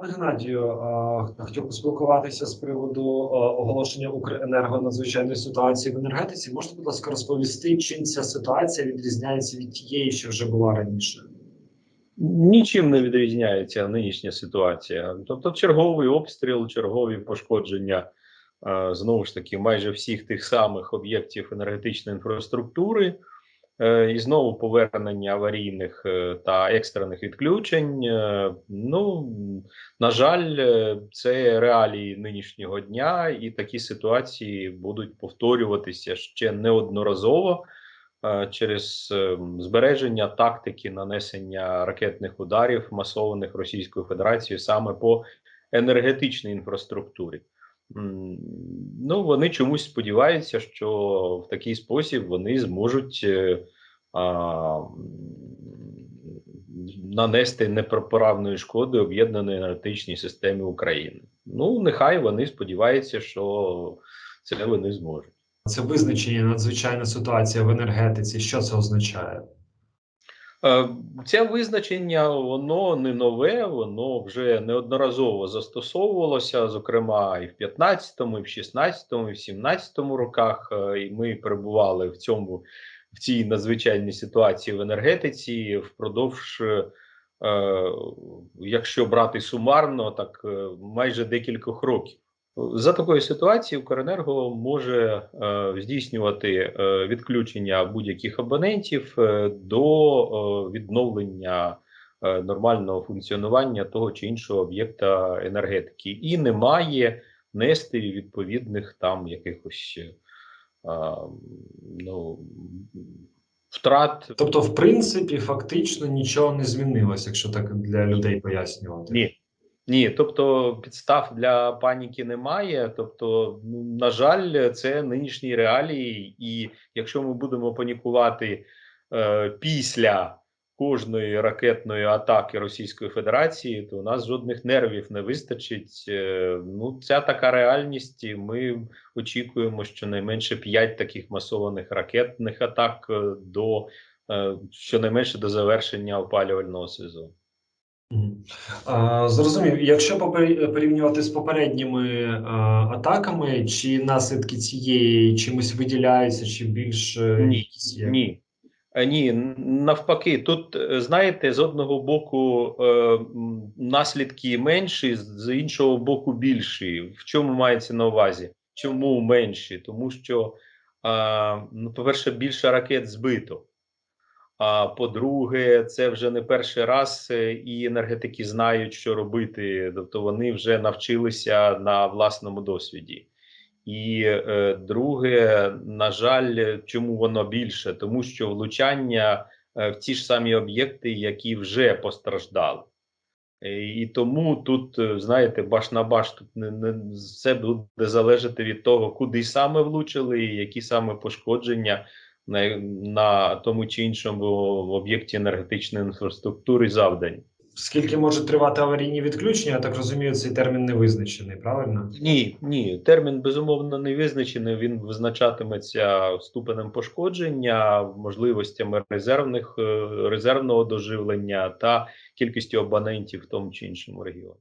Пане Геннадію, хотів поспілкуватися з приводу оголошення Укренерго надзвичайної ситуації в енергетиці. Можете, будь ласка, розповісти, чим ця ситуація відрізняється від тієї, що вже була раніше? Нічим не відрізняється нинішня ситуація. Тобто, черговий обстріл, чергові пошкодження знову ж таки майже всіх тих самих об'єктів енергетичної інфраструктури, і знову повернення аварійних е, та екстрених відключень. Е, Ну на жаль, е, це реалії нинішнього дня, і такі ситуації будуть повторюватися ще неодноразово е, через е, збереження тактики нанесення ракетних ударів масованих Російською Федерацією саме по енергетичній інфраструктурі. Ну, вони чомусь сподіваються, що в такий спосіб вони зможуть е, а, нанести непоправної шкоди об'єднаної енергетичній системі України. Ну, нехай вони сподіваються, що це вони зможуть. Це визначення надзвичайна ситуація в енергетиці. Що це означає? Це визначення воно не нове, воно вже неодноразово застосовувалося, зокрема і в 15-му, і в 16-му, і в 17-му роках. Е, І ми перебували в цьому в цій надзвичайній ситуації в енергетиці впродовж, е, якщо брати сумарно, так е, майже декількох років. За такої ситуації Укренерго може е, здійснювати е, відключення будь-яких абонентів е, до е, відновлення е, нормального функціонування того чи іншого об'єкта енергетики, і не має нести відповідних там якихось е, ну, втрат. Тобто, в принципі, фактично нічого не змінилось, якщо так для людей пояснювати. Ні. Ні, тобто підстав для паніки немає. Тобто, ну на жаль, це нинішні реалії, і якщо ми будемо панікувати е, після кожної ракетної атаки Російської Федерації, то у нас жодних нервів не вистачить. Е, ну, ця така реальність. і Ми очікуємо, що найменше 5 таких масованих ракетних атак е, до е, щонайменше до завершення опалювального сезону. Зрозумів, якщо порівнювати з попередніми атаками, чи наслідки цієї чимось виділяються, чи більш е, Ні. Ні. Е, Ні, навпаки, тут е, знаєте, з одного боку е, наслідки менші, з- іншого боку більші. В чому мається на увазі? Чому менші? Тому що, а, ну, по-перше, більше ракет збито. А по-друге, це вже не перший раз, е, і енергетики знають, що робити. Тобто вони вже навчилися на власному досвіді. І е, друге, на жаль, чому воно більше? Тому що влучання е, в ті ж самі об'єкти, які вже постраждали. Е, І тому тут, знаєте, баш на баш тут не, не все буде залежати від того, куди саме влучили, і які саме пошкодження на, на тому чи іншому об'єкті енергетичної інфраструктури завдані. Скільки можуть тривати аварійні відключення? Я так розумію, цей термін не визначений, правильно? Ні, ні, термін безумовно не визначений. Він визначатиметься ступенем пошкодження, можливостями резервних е, резервного доживлення та кількістю абонентів в тому чи іншому регіоні.